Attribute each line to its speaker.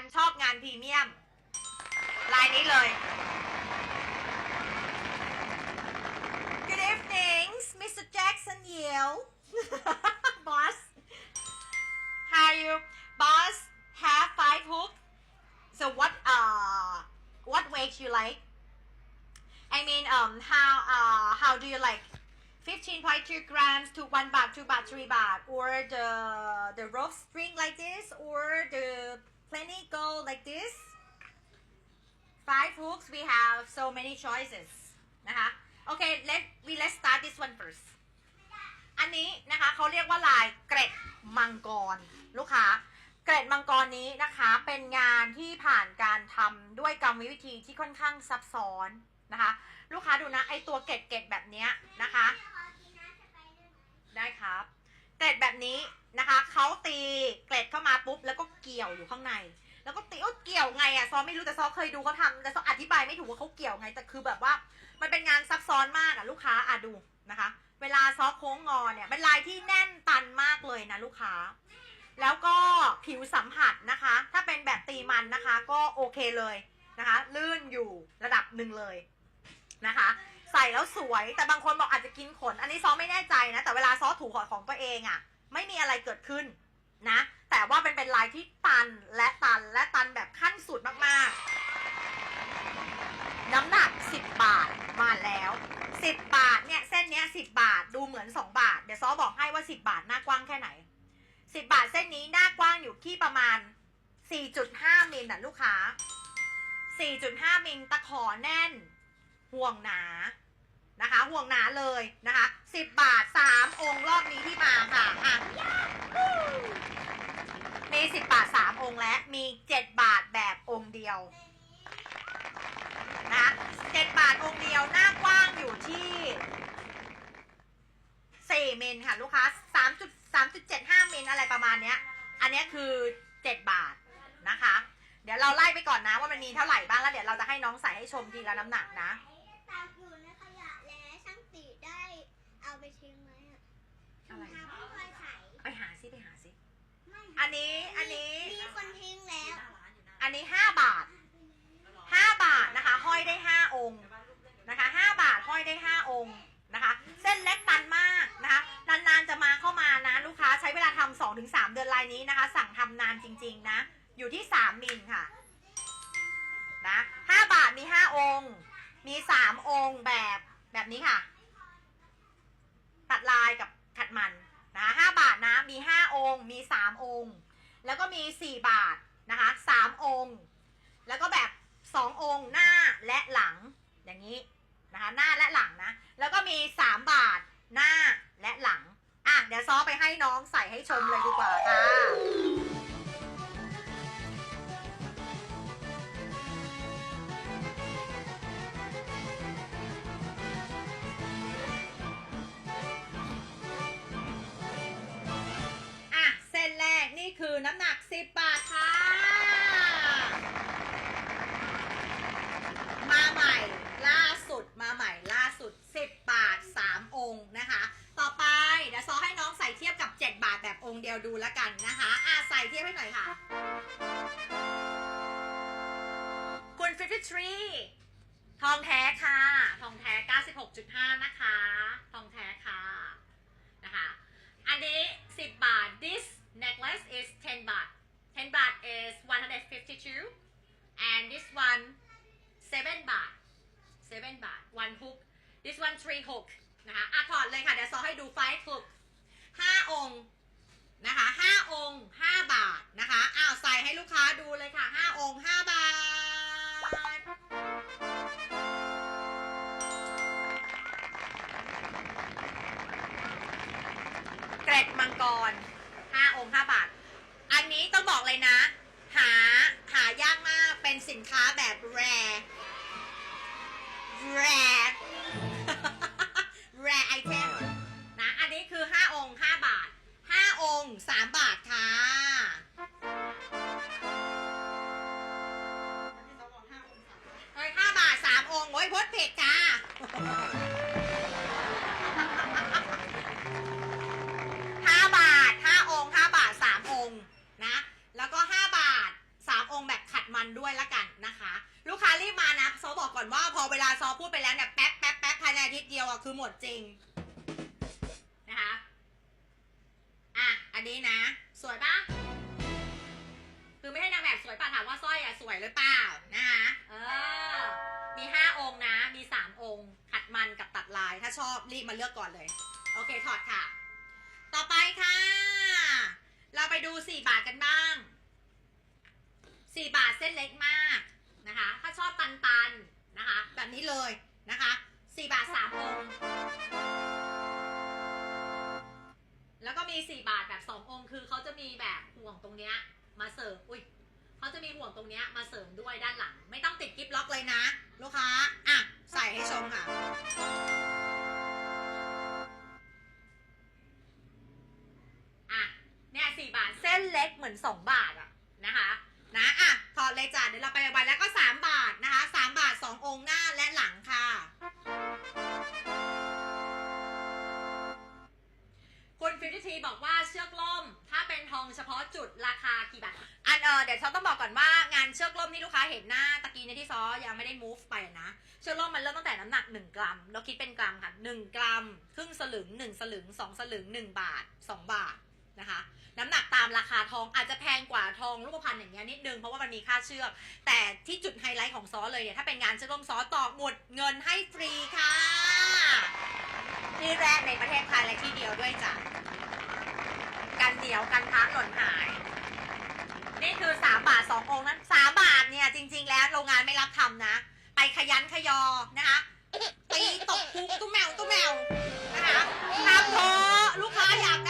Speaker 1: นชอบงานพรีเมียม ลายนี้เลย Good evening Mr. Jackson Yale Boss How are you Boss have five hook So what uh what weight you like I mean um how uh how do you like 15.2 grams to 1 baht 2 baht 3 baht or the the rope string like this or the plenty gold like this five hooks we have so many choices นะคะ okay let we let's start this one first อันนี้นะคะเขาเรียกว่าลายเกร็ดมังกรลูกค้า เกร็ดมังกรนี้นะคะเป็นงานที่ผ่านการทำด้วยกรรมวิธีที่ค่อนข้างซับซ้อนนะคะ ลูกค้าดูนะไอตัวเกร็ดเกร็ดแบบเนี้ยนะคะ ได้ครับ เกล็ดแบบนี้นะคะเขาตี ก็เกี่ยวอยู่ข้างใน แล้วก็ตีโอ้เกี่ยวไงอะซอไม่รู้แต่ซอเคยดูเขาทำแต่ซออธิบายไม่ถูกว่าเขาเกี่ยวไง แต่คือแบบว่า มันเป็นงานซับซ้อนมากอะลูกค้าอะดูนะคะ เวลาซอโค้งงอเนี่ยเป็นลายที่แน่นตันมากเลยนะลูกค้า แล้วก็ผิวสัมผัสนะคะ ถ้าเป็นแบบตีมันนะคะ ก็โอเคเลยนะคะ ลื่นอยู่ระดับหนึ่งเลยนะคะใส่แล้วสวยแต่บางคนบอกอาจจะกินขน อันนี้ซอไม่แน่ใจนะ แต่เวลาซอถูขอของตัวเองอะ่ะ ไม่มีอะไรเกิดขึ้นนะ แต่ว่าเป็นเป็นลายที่ตันและตันและตันแบบขั้นสุดมากๆ น้ำหนัก 10 บาทมาแล้ว 10 บาทเนี่ยเส้นเนี้ย10 บาทดูเหมือน 2 บาท เดี๋ยวซอบอกให้ว่า 10 บาทหน้ากว้างแค่ไหน 10 บาทเส้นนี้หน้ากว้างอยู่ที่ประมาณ 4.5มิลน่ะลูกค้า 4.5มิลตะขอแน่น ห่วงหนานะคะ ห่วงหนาเลยนะคะ 10 บาท 3 องค์รอบนี้ที่มาค่ะอะ มี10บาท3องค์และมี7บาทแบบองค์เดียวนะ7บาทองค์เดียวหน้ากว้างอยู่ที่4มิลค่ะลูกค้า3.3.75มิลอะไรประมาณเนี้ย อันเนี้ยคือ7บาทนะคะ เดี๋ยวเราไล่ไปก่อนนะว่ามันมีเท่าไหร่บ้างแล้วเดี๋ยวเราจะให้น้องใส่ให้ชมทีละน้ำหนักนะ
Speaker 2: ตากอยู่ในขยะแล้วช่างตีได้เอาไปทิ้งไหมอะ
Speaker 1: อะไร
Speaker 2: ถุงเท้าไม่เคยใส่
Speaker 1: ไปหาซิไปหาซิ
Speaker 2: ไม่
Speaker 1: อันนี้อันนี้
Speaker 2: มีคนทิ้งแล้ว
Speaker 1: อันนี้5บาท5บาทนะคะห้อยได้5องค์นะคะ5บาทห้อยได้5องค์นะคะ เส้นเล็กตันมากนะคะนานๆจะมาเข้ามานะลูกค้าใช้เวลาทำ2-3ถึง3เดือนลายนี้นะคะ สั่งทำนานจริง ๆนะ อยู่ที่3มิลค่ะนะ5บาทมี5องค์ มี3องค์แบบแบบนี้ค่ะ ตัดลายกับขัดมันนะคะ5บาทนะมี 5 องค์มี 3 องค์ แล้วก็มี 4 บาทนะคะ3องค์ แล้วก็แบบ 2 องค์หน้าและหลังอย่างนี้นะคะหน้าและหลังนะ แล้วก็มี 3 บาทหน้าและหลังอะเดี๋ยวซ้อไปให้น้องใส่ให้ชมเลยดีกว่าค่ะอะ อน้ำหนัก 10 บาทค่ะ มาใหม่ล่าสุดมาใหม่ล่าสุด 10 บาท 3 องค์นะคะ ต่อไปเดี๋ยวซอให้น้องใส่เทียบกับ 7 บาทแบบองค์เดียวดูแล้วกันนะคะอะใส่เทียบให้หน่อยค่ะ คุณ53ทองแท้ค่ะ ทองแท้ 96.5 นะคะ ทองแท้ค่ะนะคะ อันนี้ 10 บาท this necklace is 10บาท10บาท is 152 and this one 7บาท7บาท one hook this one three hook นะคะอะถอดเลยค่ะ เดี๋ยวซอให้ดู five hook 5องค์นะคะ5องค์5บาทนะคะอ้าวใส่ให้ บอกเลยนะ หาหายากมากเป็นสินค้าแบบ rare rare rare item นะ อันนี้คือ 5 องค์ 5 บาท 5 องค์ 3 บาทค่ะเฮ้ย5บาท 3 องค์โอ้ยพดเผ็ดจ้า มันด้วยละกันนะคะ ลูกค้ารีบมานะซอบอกก่อนว่าพอเวลาซอพูดไปแล้วเนี่ยแป๊บแป๊บแป๊บภายในอาทิตย์เดียวอะคือหมดจริงนะคะอะอันนี้นะ สวยปะคือไม่ใช่นางแบบสวยป่ะถามว่าสร้อยอะสวยหรือเปล่านะคะเออ มีห้าองค์นะ มีสามองค์ ขัดมันกับตัดลายถ้าชอบรีบมาเลือกก่อนเลย โอเคถอดค่ะ ต่อไปค่ะ เราไปดูสี่บาทกันบ้าง สี่บาทเส้นเล็กมากนะคะ ถ้าชอบตันตันๆนะคะ แบบนี้เลยนะคะสี่บาทสามองค์ แล้วก็มีสี่บาทแบบสององค์ คือเขาจะมีแบบห่วงตรงเนี้ยมาเสริม อุ้ยเขาจะมีห่วงตรงเนี้ยมาเสริมด้วยด้านหลัง ไม่ต้องติดกิฟล็อกเลยนะ ลูกค้า อะ ใส่ให้ชมค่ะอะเนี่ยสี่บาทเส้นเล็กเหมือนสองบาท ก่อนว่างานเชือกล่มที่ลูกค้าเห็นหน้าตะกี้ในที่ซอยังไม่ได้ move ไปนะ เชือกล่มมันเริ่มตั้งแต่น้ำหนัก 1 กรัม เราคิดเป็นกรัมค่ะ1กรัม ครึ่งสลึง 1 สลึง 2 สลึง 1 บาท 2 บาทนะคะ น้ำหนักตามราคาทองอาจจะแพงกว่าทองรูปพรรณอย่างเงี้ยนิดนึงเพราะว่ามันมีค่าเชือก แต่ที่จุดไฮไลท์ของซอเลยเนี่ยถ้าเป็นงานเชือกล่มซอต่อหมดเงินให้ฟรีค่ะที่แรกในประเทศไทยและที่เดียวด้วยจ้ะกันเหนียวกันท้าหล่นหาย นี่คือ3บาท2องค์นั้น3บาทเนี่ยจริง ๆ แล้วโรงงานไม่รับทำนะ ไปขยันขยอนะคะตีตกคุกตุ้มแมวตุ้มแมวนะคะทำเถอะลูกค้าอยากได้